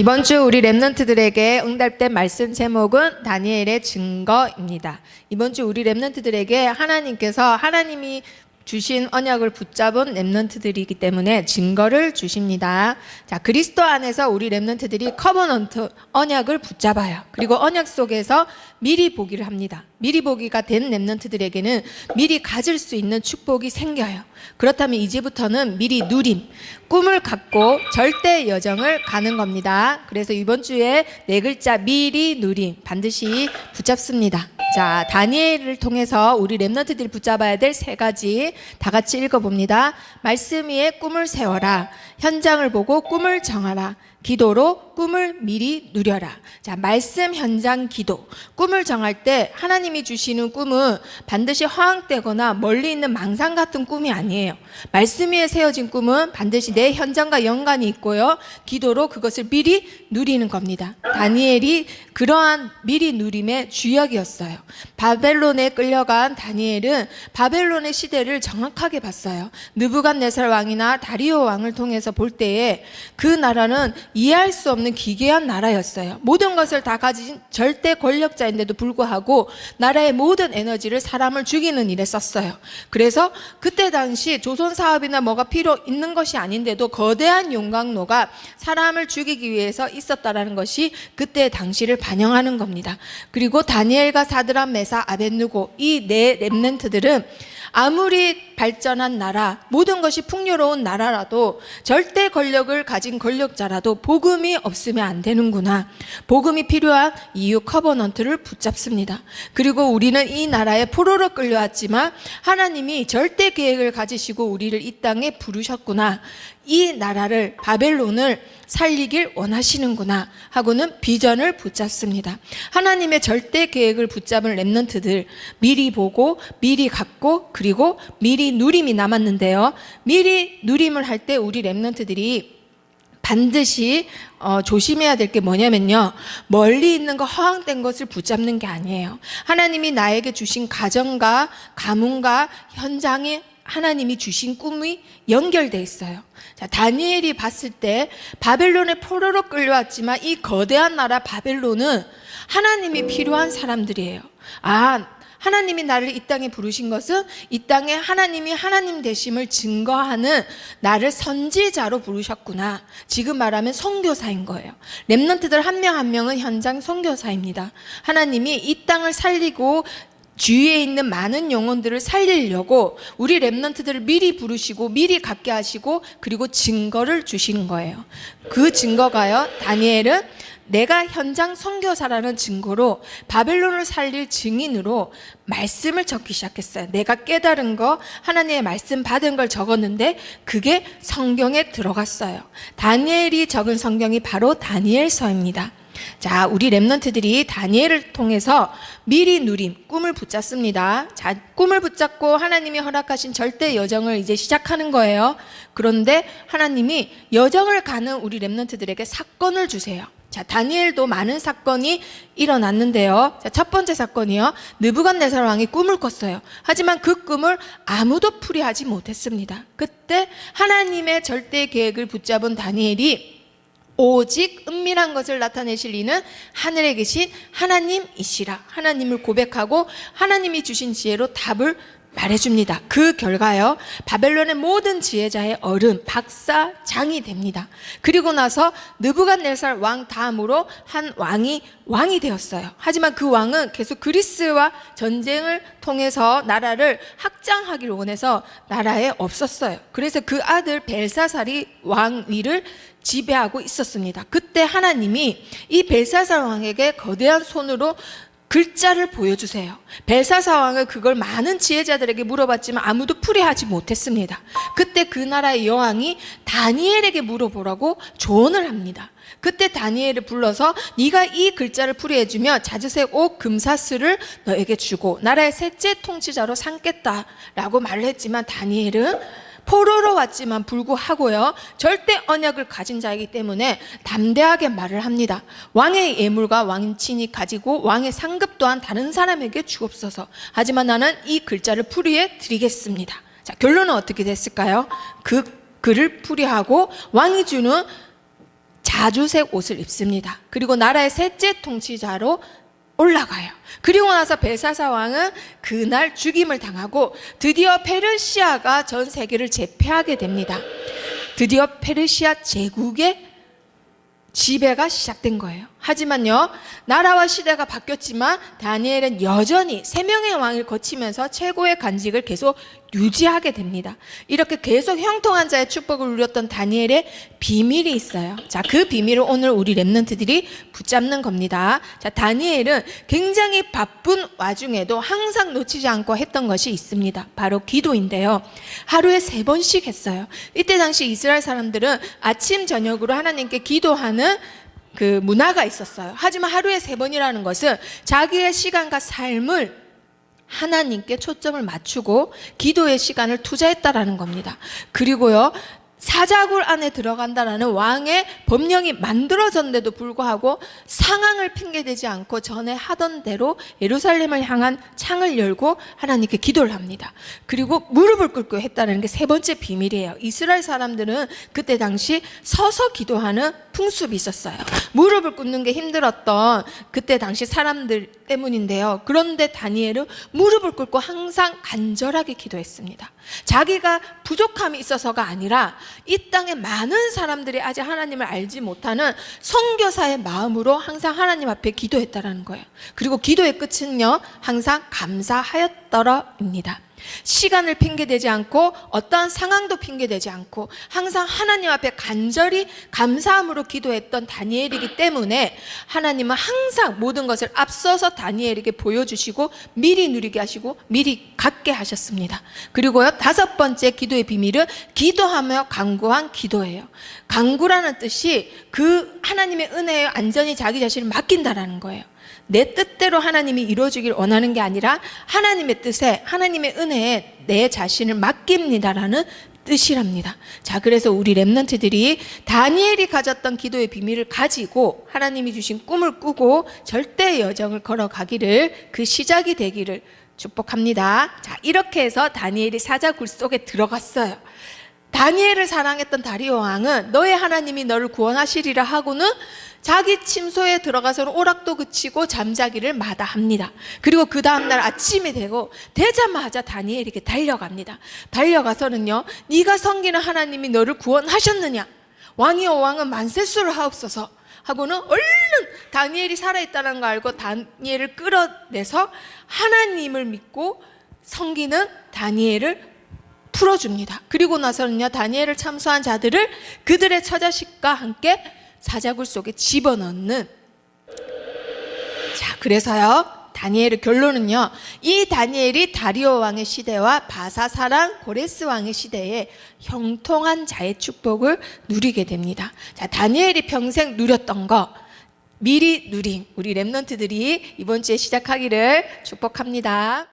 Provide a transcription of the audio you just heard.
이번 주 우리 랩런트들에게 응답된 말씀 제목은 다니엘의 증거입니다. 이번 주 우리 랩런트들에게 하나님께서 하나님이 주신 언약을 붙잡은 랩런트들이기 때문에 증거를 주십니다. 자, 그리스도 안에서 우리 랩런트들이 커버넌트 언약을 붙잡아요. 그리고 언약 속에서 미리 보기를 합니다. 미리 보기가 된 랩런트들에게는 미리 가질 수 있는 축복이 생겨요. 그렇다면 이제부터는 미리 누림, 꿈을 갖고 절대 여정을 가는 겁니다. 그래서 이번 주에 네 글자 미리 누림 반드시 붙잡습니다. 자, 다니엘을 통해서 우리 랩런트들이 붙잡아야 될 세 가지 다 같이 읽어봅니다. 말씀 위에 꿈을 세워라. 현장을 보고 꿈을 정하라. 기도로 꿈을 미리 누려라. 자, 말씀 현장 기도. 꿈을 정할 때 하나님이 주시는 꿈은 반드시 허황되거나 멀리 있는 망상 같은 꿈이 아니에요. 말씀 위에 세워진 꿈은 반드시 내 현장과 연관이 있고요. 기도로 그것을 미리 누리는 겁니다. 다니엘이 그러한 미리 누림의 주역이었어요. 바벨론에 끌려간 다니엘은 바벨론의 시대를 정확하게 봤어요. 느부갓네살 왕이나 다리오 왕을 통해서 볼 때에 그 나라는 이해할 수 없는 기괴한 나라였어요. 모든 것을 다 가진 절대 권력자인데도 불구하고 나라의 모든 에너지를 사람을 죽이는 일에 썼어요. 그래서 그때 당시 조선 사업이나 뭐가 필요 있는 것이 아닌데도 거대한 용광로가 사람을 죽이기 위해서 있었다라는 것이 그때 당시를 반영하는 겁니다. 그리고 다니엘과 사드람 메사 아벤누고 이네 렘넨트들은 아무리 발전한 나라, 모든 것이 풍요로운 나라라도 절대 권력을 가진 권력자라도 복음이 없으면 안 되는구나. 복음이 필요한 이유 커버넌트를 붙잡습니다. 그리고 우리는 이 나라에 포로로 끌려왔지만 하나님이 절대 계획을 가지시고 우리를 이 땅에 부르셨구나. 이 나라를 바벨론을 살리길 원하시는구나 하고는 비전을 붙잡습니다. 하나님의 절대 계획을 붙잡은 렘넌트들 미리 보고 미리 갖고 그리고 미리 누림이 남았는데요. 미리 누림을 할 때 우리 렘넌트들이 반드시 어, 조심해야 될 게 뭐냐면요. 멀리 있는 거 허황된 것을 붙잡는 게 아니에요. 하나님이 나에게 주신 가정과 가문과 현장에 하나님이 주신 꿈이 연결돼 있어요. 자, 다니엘이 봤을 때 바벨론에 포로로 끌려왔지만 이 거대한 나라 바벨론은 하나님이 필요한 사람들이에요. 아, 하나님이 나를 이 땅에 부르신 것은 이 땅에 하나님이 하나님 되심을 증거하는 나를 선지자로 부르셨구나. 지금 말하면 선교사인 거예요. 렘넌트들 한 명 한 명은 현장 선교사입니다. 하나님이 이 땅을 살리고 주위에 있는 많은 영혼들을 살리려고 우리 렘넌트들을 미리 부르시고 미리 갖게 하시고 그리고 증거를 주시는 거예요. 그 증거가요. 다니엘은 내가 현장 선교사라는 증거로 바벨론을 살릴 증인으로 말씀을 적기 시작했어요. 내가 깨달은 거 하나님의 말씀 받은 걸 적었는데 그게 성경에 들어갔어요. 다니엘이 적은 성경이 바로 다니엘서입니다. 자, 우리 랩런트들이 다니엘을 통해서 미리 누림, 꿈을 붙잡습니다. 자, 꿈을 붙잡고 하나님이 허락하신 절대 여정을 이제 시작하는 거예요. 그런데 하나님이 여정을 가는 우리 랩런트들에게 사건을 주세요. 자, 다니엘도 많은 사건이 일어났는데요. 자, 첫 번째 사건이요. 느부갓네살 왕이 꿈을 꿨어요. 하지만 그 꿈을 아무도 풀이하지 못했습니다. 그때 하나님의 절대 계획을 붙잡은 다니엘이 오직 은밀한 것을 나타내실 이는 하늘에 계신 하나님이시라. 하나님을 고백하고 하나님이 주신 지혜로 답을 말해줍니다. 그 결과요, 바벨론의 모든 지혜자의 어른, 박사, 장이 됩니다. 그리고 나서 느부갓네살 왕 다음으로 한 왕이 왕이 되었어요. 하지만 그 왕은 계속 그리스와 전쟁을 통해서 나라를 확장하기를 원해서 나라에 없었어요. 그래서 그 아들 벨사살이 왕위를 지배하고 있었습니다. 그때 하나님이 이 벨사살 왕에게 거대한 손으로 글자를 보여주세요. 벨사사 왕은 그걸 많은 지혜자들에게 물어봤지만 아무도 풀이하지 못했습니다. 그때 그 나라의 여왕이 다니엘에게 물어보라고 조언을 합니다. 그때 다니엘을 불러서 네가 이 글자를 풀이해주면 자주색 옷 금사슬을 너에게 주고 나라의 셋째 통치자로 삼겠다라고 말을 했지만 다니엘은 포로로 왔지만 불구하고요 절대 언약을 가진 자이기 때문에 담대하게 말을 합니다. 왕의 예물과 왕친이 가지고 왕의 상급 또한 다른 사람에게 주옵소서. 하지만 나는 이 글자를 풀이해 드리겠습니다. 자 결론은 어떻게 됐을까요? 그 글을 풀이하고 왕이 주는 자주색 옷을 입습니다. 그리고 나라의 셋째 통치자로 올라가요. 그리고 나서 벨사사 왕은 그날 죽임을 당하고 드디어 페르시아가 전 세계를 제패하게 됩니다. 드디어 페르시아 제국의 지배가 시작된 거예요. 하지만요, 나라와 시대가 바뀌었지만 다니엘은 여전히 세 명의 왕을 거치면서 최고의 간직을 계속 유지하게 됩니다. 이렇게 계속 형통한 자의 축복을 누렸던 다니엘의 비밀이 있어요. 자, 그 비밀을 오늘 우리 랩런트들이 붙잡는 겁니다. 자, 다니엘은 굉장히 바쁜 와중에도 항상 놓치지 않고 했던 것이 있습니다. 바로 기도인데요. 하루에 세 번씩 했어요. 이때 당시 이스라엘 사람들은 아침, 저녁으로 하나님께 기도하는 그 문화가 있었어요. 하지만 하루에 세 번이라는 것은 자기의 시간과 삶을 하나님께 초점을 맞추고 기도의 시간을 투자했다라는 겁니다. 그리고요. 사자굴 안에 들어간다라는 왕의 법령이 만들어졌는데도 불구하고 상황을 핑계대지 않고 전에 하던 대로 예루살렘을 향한 창을 열고 하나님께 기도를 합니다. 그리고 무릎을 꿇고 했다는 게 세 번째 비밀이에요. 이스라엘 사람들은 그때 당시 서서 기도하는 풍습이 있었어요. 무릎을 꿇는 게 힘들었던 그때 당시 사람들 때문인데요. 그런데 다니엘은 무릎을 꿇고 항상 간절하게 기도했습니다. 자기가 부족함이 있어서가 아니라 이 땅에 많은 사람들이 아직 하나님을 알지 못하는 선교사의 마음으로 항상 하나님 앞에 기도했다라는 거예요. 그리고 기도의 끝은요, 항상 감사하였더러입니다. 시간을 핑계대지 않고 어떠한 상황도 핑계대지 않고 항상 하나님 앞에 간절히 감사함으로 기도했던 다니엘이기 때문에 하나님은 항상 모든 것을 앞서서 다니엘에게 보여주시고 미리 누리게 하시고 미리 갖게 하셨습니다. 그리고요 다섯 번째 기도의 비밀은 기도하며 강구한 기도예요. 강구라는 뜻이 그 하나님의 은혜에 완전히 자기 자신을 맡긴다라는 거예요. 내 뜻대로 하나님이 이루어지길 원하는 게 아니라 하나님의 뜻에 하나님의 은혜에 내 자신을 맡깁니다라는 뜻이랍니다. 자, 그래서 우리 랩런트들이 다니엘이 가졌던 기도의 비밀을 가지고 하나님이 주신 꿈을 꾸고 절대의 여정을 걸어가기를 그 시작이 되기를 축복합니다. 자, 이렇게 해서 다니엘이 사자굴 속에 들어갔어요. 다니엘을 사랑했던 다리오 왕은 너의 하나님이 너를 구원하시리라 하고는 자기 침소에 들어가서는 오락도 그치고 잠자기를 마다합니다. 그리고 그 다음날 아침이 되고 되자마자 다니엘에게 달려갑니다. 달려가서는요, 네가 섬기는 하나님이 너를 구원하셨느냐? 왕이여 왕은 만세수를 하옵소서. 하고는 얼른 다니엘이 살아있다는 걸 알고 다니엘을 끌어내서 하나님을 믿고 섬기는 다니엘을 풀어줍니다. 그리고 나서는요, 다니엘을 참수한 자들을 그들의 처자식과 함께 사자굴 속에 집어넣는. 자, 그래서요, 다니엘의 결론은요, 이 다니엘이 다리오 왕의 시대와 바사사랑 고레스 왕의 시대에 형통한 자의 축복을 누리게 됩니다. 자, 다니엘이 평생 누렸던 거, 미리 누린 우리 랩런트들이 이번 주에 시작하기를 축복합니다.